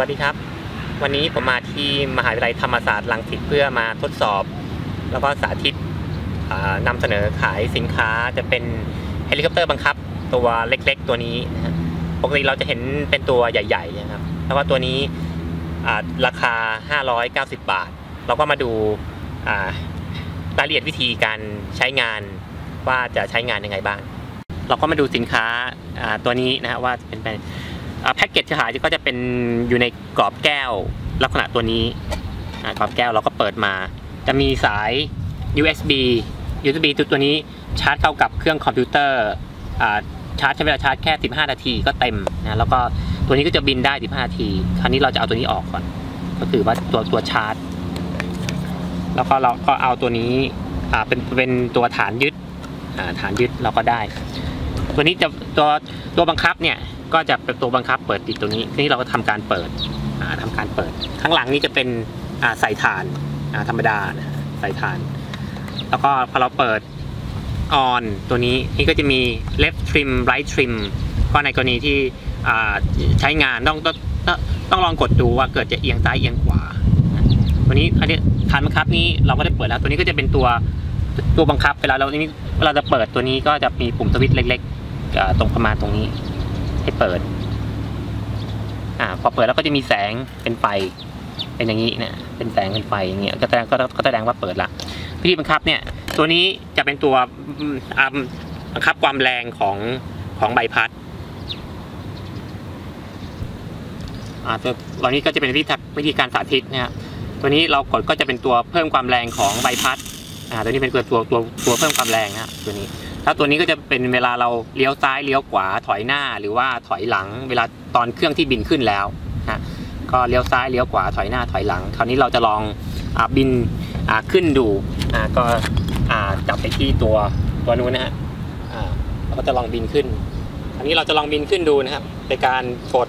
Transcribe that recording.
วัสดีครับ วันนี้ผมมาที่มหาวิทยาลัยธรรมศาสตร์รังสิตเพื่อมาทดสอบ แล้วก็สาธิตอ่านำเสนอขายสินค้าจะเป็นเฮลิคอปเตอร์บังคับ ตัวเล็กๆ ตัวนี้นะฮะปกติเราจะเห็นเป็นตัวใหญ่ๆนะครับแล้วก็ตัวนี้อ่าราคา 590 บาท เราก็มาดูรายละเอียดวิธีการใช้งานว่าจะใช้งานยังไงบ้าง เราก็มาดูสินค้าตัวนี้นะฮะว่าจะเป็น แพ็กเกจขายก็จะเป็นอยู่ในกรอบแก้วลักษณะตัวนี้กรอบแก้วเราก็เปิดมา จะมีสาย USB USB ตัวตัวนี้ชาร์จเข้ากับเครื่องคอมพิวเตอร์ชาร์จใช้เวลาชาร์จแค่ 15 นาทีก็เต็มนะแล้วก็ตัวนี้ก็จะบินได้ 15 นาที คราวนี้เราจะเอาตัวนี้ออกก่อน ก็คือว่าตัวตัวชาร์จ แล้วก็เราก็เอาตัวนี้เป็นเป็นตัวฐานยึดฐานยึดเราก็ได้ ตัวนี้จะตัวตัวบังคับเนี่ยก็จะเป็นตัวบังคับเปิดปิดตัวนี้ทีนี้เราก็ทำการเปิดอ่าทำการเปิด ข้างหลังนี้จะเป็นอ่าใส่ฐานธรรมดาใส่ฐาน แล้วก็พอเราเปิด on ตัวนี้นี่ก็จะมี left trim right trim ก็ในกรณีที่ใช้งานต้องต้องต้องลองกดดูว่าเกิดจะเอียงซ้ายเอียงขวาตัวนี้อันนี้ฐานบังคับนี้เราก็ได้เปิดแล้วตัวนี้ก็จะเป็นตัวตัวบังคับเวลาเรานี้เวลาจะเปิดตัวนี้ก็จะมีปุ่มสวิตช์เล็กๆ ตรงประมาณตรงนี้ ให้เปิด อ่า พอเปิดแล้วก็จะมีแสงเป็นไฟ เป็นอย่างนี้นะเป็นแสงเป็นไฟอย่างเงี้ยก็แสดงก็แสดงว่าเปิดละวิธีบังคับเนี่ย ตัวนี้จะเป็นตัวบังคับความแรงของของใบพัดอ่าตัวตัวนี้ก็จะเป็นวิธีวิธีการสาธิตนะฮะตัวนี้เรากดก็จะเป็นตัวเพิ่มความแรงของใบพัดอ่าตัวนี้เป็นตัวตัวตัวตัวเพิ่มความแรงนะฮะตัวนี้ ถ้าตัวนี้ก็จะเป็นเวลาเราเลี้ยวซ้ายเลี้ยวขวาถอยหน้าหรือว่าถอยหลัง เวลาตอนเครื่องที่บินขึ้นแล้วนะก็เลี้ยวซ้ายเลี้ยวขวาถอยหน้าถอยหลัง คราวนี้เราจะลองอบินขึ้นดูก็จับไปที่ตัวตัวนู้นนะฮะเราก็จะลองบินขึ้น อันนี้เราจะลองบินขึ้นดูนะครับในการกด